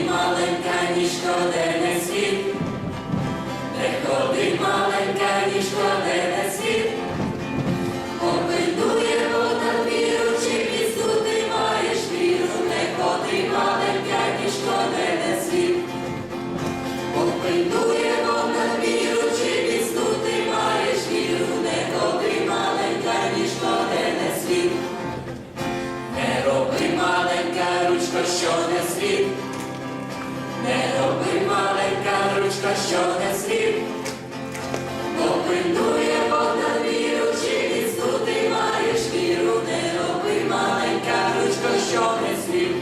маленька ніжка де. Маленька що не світ. Опильнує вона віру, чи міцну ти маєш віру, не роби маленька ручка, що не світ.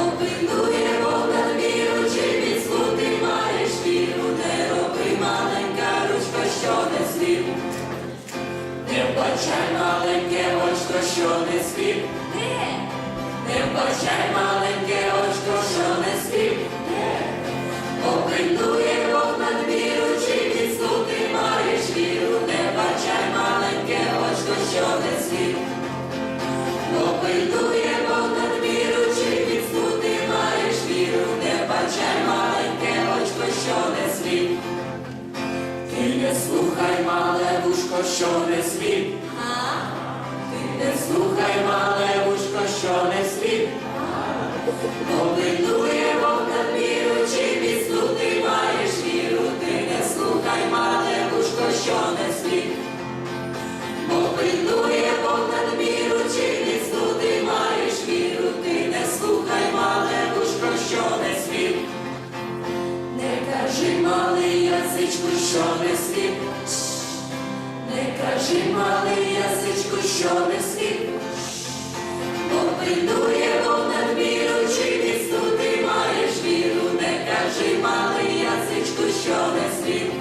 Опильнує вона віру, чи міцну ти маєш віру, не роби маленька ручка, що не світ. Не вбачай маленьке очко, що не світ. Не вбачай маленьке світ. Ти не слухай, мале вушко, що не слід. Ти не слухай, мале вушко, що не світ. Не світ. Не кажи, малий язичку, що не. Опильнує Бог над віру, чи міцну ти маєш віру, не кажи, малий язичку, що не світ.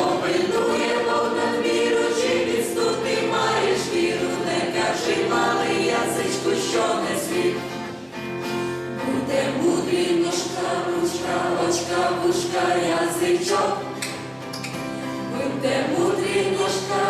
Опильнує Бог над віру, чи міцну ти маєш віру, не кажи, малий язичку, що не світ. Буде мудрі ніжка, ручка, очка, вушка, язичок. Будьте мудрі, ніжка,